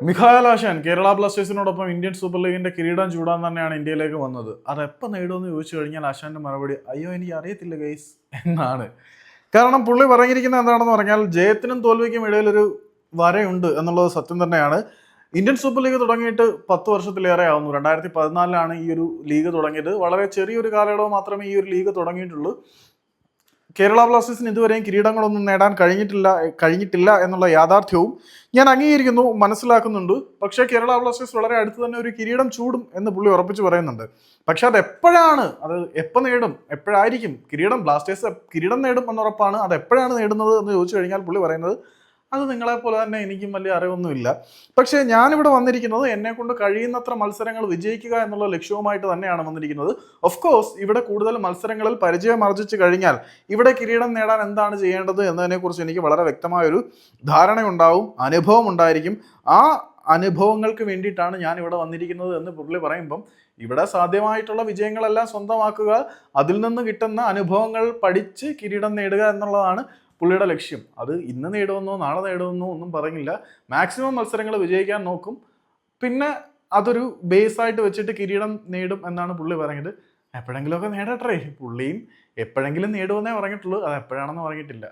മിഖായൽ ആശാൻ കേരള ബ്ലാസ്റ്റേഴ്സിനോടൊപ്പം Indian super ലീഗിന്റെ കിരീടം ചൂടാൻ തന്നെയാണ് ഇന്ത്യയിലേക്ക് വന്നത്. അത് എപ്പോൾ നേടുമെന്ന് ചോദിച്ചു കഴിഞ്ഞാൽ ആശാന്റെ മറുപടി അയ്യോ എനിക്ക് അറിയത്തില്ല ഗൈസ് എന്നാണ്. കാരണം പുള്ളി പറഞ്ഞിരിക്കുന്നത് എന്താണെന്ന് പറഞ്ഞാൽ ജയത്തിനും തോൽവിക്കും ഇടയിലൊരു വരയുണ്ട് എന്നുള്ളത് സത്യം തന്നെയാണ്. ഇന്ത്യൻ സൂപ്പർ ലീഗ് തുടങ്ങിയിട്ട് പത്ത് വർഷത്തിലേറെ ആവുന്നു. രണ്ടായിരത്തി പതിനാലിലാണ് ഈ ഒരു ലീഗ് തുടങ്ങിയത്. വളരെ ചെറിയൊരു കാലയളവ് മാത്രമേ ഈ ഒരു ലീഗ് തുടങ്ങിയിട്ടുള്ളൂ. കേരള ബ്ലാസ്റ്റേഴ്സിന് ഇതുവരെയും കിരീടങ്ങളൊന്നും നേടാൻ കഴിഞ്ഞിട്ടില്ല കഴിഞ്ഞിട്ടില്ല എന്നുള്ള യാഥാർത്ഥ്യവും ഞാൻ അംഗീകരിക്കുന്നു മനസ്സിലാക്കുന്നുണ്ട്. പക്ഷേ കേരള ബ്ലാസ്റ്റേഴ്സ് വളരെ അടുത്ത് തന്നെ ഒരു കിരീടം ചൂടും എന്ന് പുള്ളി ഉറപ്പിച്ച് പറയുന്നുണ്ട്. പക്ഷെ അത് എപ്പോഴാണ് അത് എപ്പോൾ നേടും എപ്പോഴായിരിക്കും? കിരീടം ബ്ലാസ്റ്റേഴ്സ് കിരീടം നേടും എന്നുറപ്പാണ് അത് എപ്പോഴാണ് നേടുന്നത് എന്ന് ചോദിച്ചു കഴിഞ്ഞാൽ പുള്ളി പറയുന്നത് അത് നിങ്ങളെപ്പോലെ തന്നെ എനിക്കും വലിയ അറിവൊന്നുമില്ല. പക്ഷേ ഞാനിവിടെ വന്നിരിക്കുന്നത് എന്നെ കൊണ്ട് കഴിയുന്നത്ര മത്സരങ്ങൾ വിജയിക്കുക എന്നുള്ള ലക്ഷ്യവുമായിട്ട് തന്നെയാണ് വന്നിരിക്കുന്നത്. ഓഫ് കോഴ്സ് ഇവിടെ കൂടുതൽ മത്സരങ്ങളിൽ പരിചയം കഴിഞ്ഞാൽ ഇവിടെ കിരീടം നേടാൻ എന്താണ് ചെയ്യേണ്ടത് എന്നതിനെക്കുറിച്ച് എനിക്ക് വളരെ വ്യക്തമായൊരു ധാരണയുണ്ടാവും അനുഭവം ഉണ്ടായിരിക്കും. ആ അനുഭവങ്ങൾക്ക് വേണ്ടിയിട്ടാണ് ഞാൻ ഇവിടെ വന്നിരിക്കുന്നത് എന്ന് പുള്ളി പറയുമ്പം ഇവിടെ സാധ്യമായിട്ടുള്ള വിജയങ്ങളെല്ലാം സ്വന്തമാക്കുക അതിൽ നിന്ന് കിട്ടുന്ന അനുഭവങ്ങൾ പഠിച്ച് കിരീടം നേടുക എന്നുള്ളതാണ് പുള്ളിയുടെ ലക്ഷ്യം. അത് ഇന്ന് നേടുമെന്നോ നാളെ നേടുമെന്നോ ഒന്നും പറഞ്ഞില്ല മാക്സിമം മത്സരങ്ങൾ വിജയിക്കാൻ നോക്കും. പിന്നെ അതൊരു ബേസ് ആയിട്ട് വെച്ചിട്ട് കിരീടം നേടും എന്നാണ് പുള്ളി പറഞ്ഞത് എപ്പോഴെങ്കിലുമൊക്കെ നേടട്ടെ. പുള്ളിയും എപ്പോഴെങ്കിലും നേടുമെന്നേ പറഞ്ഞിട്ടുള്ളൂ. അത് എപ്പോഴാണെന്ന് പറഞ്ഞിട്ടില്ല.